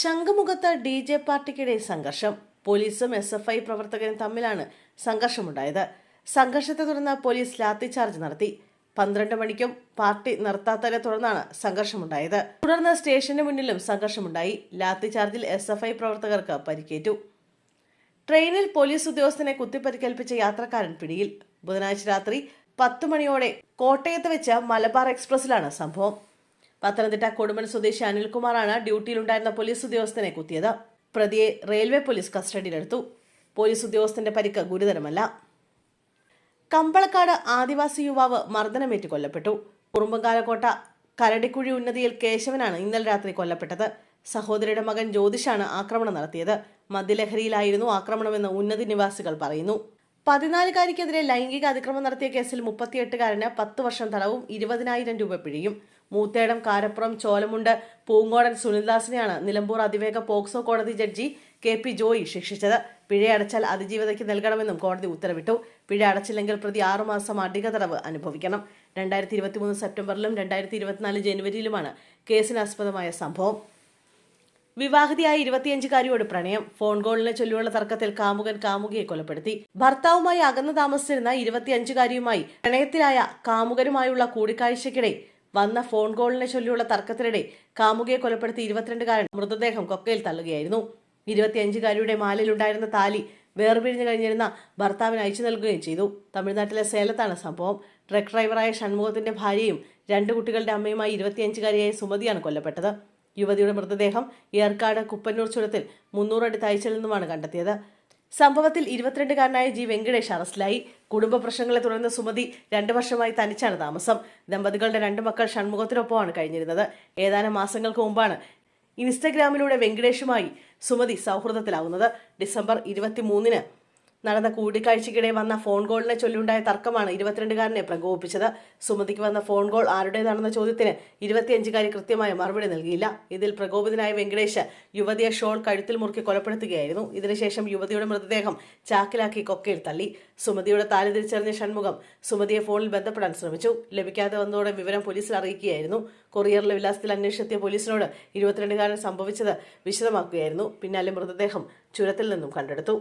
കാമുകത്ത് D J പാർട്ടിക്കിടെ സംഘർഷം. പോലീസും S F I പ്രവർത്തകരും തമ്മിലാണ് സംഘർഷമുണ്ടായത്. സംഘർഷത്തെ തുടർന്ന് പോലീസ് ലാത്തിചാർജ് നടത്തി. പന്ത്രണ്ട് മണിക്കും പാർട്ടി നിർത്താത്തതിനെ തുടർന്നാണ് സംഘർഷമുണ്ടായത്. തുടർന്ന് സ്റ്റേഷന് മുന്നിലും സംഘർഷമുണ്ടായി. ലാത്തിചാർജിൽ എസ് എഫ് ഐ പ്രവർത്തകർക്ക് പരിക്കേറ്റു. ട്രെയിനിൽ പോലീസ് ഉദ്യോഗസ്ഥനെ കുത്തിപ്പരിക്കേൽപ്പിച്ച യാത്രക്കാരൻ പിടിയിൽ. ബുധനാഴ്ച രാത്രി പത്ത് മണിയോടെ കോട്ടയത്ത് വെച്ച മലബാർ എക്സ്പ്രസിലാണ് സംഭവം. പത്തനംതിട്ട കൊടുമൺ സ്വദേശി അനിൽകുമാറാണ് ഡ്യൂട്ടിയിലുണ്ടായിരുന്ന പോലീസ് ഉദ്യോഗസ്ഥനെ കുത്തിയത്. പ്രതിയെ റെയിൽവേ പോലീസ് കസ്റ്റഡിയിലെടുത്തു. പോലീസ് ഉദ്യോഗസ്ഥന്റെ പരിക്ക് ഗുരുതരമല്ല. കമ്പളക്കാട് ആദിവാസി യുവാവ് മർദ്ദനമേറ്റ് കൊല്ലപ്പെട്ടു. കുറുമ്പങ്കാലക്കോട്ട കരടിക്കുഴി ഉന്നതിയിൽ കേശവനാണ് ഇന്നലെ രാത്രി കൊല്ലപ്പെട്ടത്. സഹോദരിയുടെ മകൻ ജ്യോതിഷാണ് ആക്രമണം നടത്തിയത്. മദ്യലഹരിയിലായിരുന്നു ആക്രമണമെന്ന് ഉന്നതി നിവാസികൾ പറയുന്നു. പതിനാലുകാരിക്കെതിരെ ലൈംഗിക അതിക്രമം നടത്തിയ കേസിൽ മുപ്പത്തിയെട്ടുകാരന് പത്ത് വർഷം തടവും ഇരുപതിനായിരം രൂപ പിഴയും. മൂത്തേടം കാരപ്പുറം ചോലമുണ്ട്. പൂങ്കോടൻ സുനിൽദാസിനെയാണ് നിലമ്പൂർ അതിവേഗ പോക്സോ കോടതി ജഡ്ജി കെ പി ജോയി ശിക്ഷിച്ചത്. പിഴയടച്ചാൽ അതിജീവിതയ്ക്ക് നൽകണമെന്നും കോടതി ഉത്തരവിട്ടു. പിഴ അടച്ചില്ലെങ്കിൽ പ്രതി ആറുമാസം അധിക തടവ് അനുഭവിക്കണം. രണ്ടായിരത്തി ഇരുപത്തിമൂന്ന് സെപ്റ്റംബറിലും രണ്ടായിരത്തി ഇരുപത്തിനാല് ജനുവരിയിലുമാണ് കേസിനാസ്പദമായ സംഭവം. വിവാഹിതയായ ഇരുപത്തിയഞ്ചുകാരിയോട് പ്രണയം. ഫോൺ കോളിനെ ചൊല്ലിയുള്ള തർക്കത്തിൽ കാമുകൻ കാമുകിയെ കൊലപ്പെടുത്തി. ഭർത്താവുമായി അകന്നു താമസിച്ചിരുന്ന ഇരുപത്തിയഞ്ചുകാരിയുമായി പ്രണയത്തിലായ കാമുകരുമായുള്ള കൂടിക്കാഴ്ചയ്ക്കിടെ വന്ന ഫോൺ കോളിനെ ചൊല്ലിയുള്ള തർക്കത്തിനിടെ കാമുകയെ കൊലപ്പെടുത്തി ഇരുപത്തിരണ്ടുകാരൻ മൃതദേഹം കൊക്കയിൽ തള്ളുകയായിരുന്നു. ഇരുപത്തിയഞ്ചുകാരിയുടെ മാലയിലുണ്ടായിരുന്ന താലി വേർപിരിഞ്ഞു കഴിഞ്ഞിരുന്ന ഭർത്താവിന് അയച്ചു നൽകുകയും ചെയ്തു. തമിഴ്നാട്ടിലെ സേലത്താണ് സംഭവം. ട്രക്ക് ഡ്രൈവറായ ഷൺമുഖത്തിന്റെ ഭാര്യയും രണ്ട് കുട്ടികളുടെ അമ്മയുമായി ഇരുപത്തിയഞ്ചുകാരിയായ സുമതിയാണ് കൊല്ലപ്പെട്ടത്. യുവതിയുടെ മൃതദേഹം ഏർക്കാട് കുപ്പന്നൂർ ചുരത്തിൽ മുന്നൂറടി താഴ്ചയിൽ നിന്നുമാണ് കണ്ടെത്തിയത്. സംഭവത്തിൽ ഇരുപത്തിരണ്ടുകാരനായ ജി വെങ്കടേഷ് അറസ്റ്റിലായി. കുടുംബ പ്രശ്നങ്ങളെ തുടർന്ന് സുമതി രണ്ടു വർഷമായി തനിച്ചാണ് താമസം. ദമ്പതികളുടെ രണ്ട് മക്കൾ ഷൺമുഖത്തിനൊപ്പമാണ് കഴിഞ്ഞിരുന്നത്. ഏതാനും മാസങ്ങൾക്ക് മുമ്പാണ് ഇൻസ്റ്റഗ്രാമിലൂടെ വെങ്കടേഷുമായി സുമതി സൗഹൃദത്തിലാവുന്നത്. ഡിസംബർ ഇരുപത്തിമൂന്നിന് നടന്ന കൂടിക്കാഴ്ചയ്ക്കിടെ വന്ന ഫോൺ കോളിനെ ചൊല്ലിയുണ്ടായ തർക്കമാണ് ഇരുപത്തിരണ്ടുകാരനെ പ്രകോപിപ്പിച്ചത്. സുമതിക്ക് വന്ന ഫോൺ കോൾ ആരുടേതാണെന്ന ചോദ്യത്തിന് ഇരുപത്തിയഞ്ചുകാരി കൃത്യമായ മറുപടി നൽകിയില്ല. ഇതിൽ പ്രകോപിതനായ വെങ്കടേഷ് യുവതിയെ ഷോൾ കഴുത്തിൽ മുറുക്കി കൊലപ്പെടുത്തുകയായിരുന്നു. ഇതിനുശേഷം യുവതിയുടെ മൃതദേഹം ചാക്കിലാക്കി കൊക്കയിൽ തള്ളി. സുമതിയുടെ താലി തിരിച്ചറിഞ്ഞ ഷൺമുഖം സുമതിയെ ഫോണിൽ ബന്ധപ്പെടാൻ ശ്രമിച്ചു. ലഭിക്കാതെ വന്നതോടെ വിവരം പോലീസിൽ അറിയിക്കുകയായിരുന്നു. കൊറിയറിലെ വിലാസത്തിൽ അന്വേഷിച്ചെത്തിയ പോലീസിനോട് ഇരുപത്തിരണ്ടുകാരൻ സംഭവിച്ചത് വിശദമാക്കുകയായിരുന്നു. പിന്നാലെ മൃതദേഹം ചുരത്തിൽ നിന്നും കണ്ടെടുത്തു.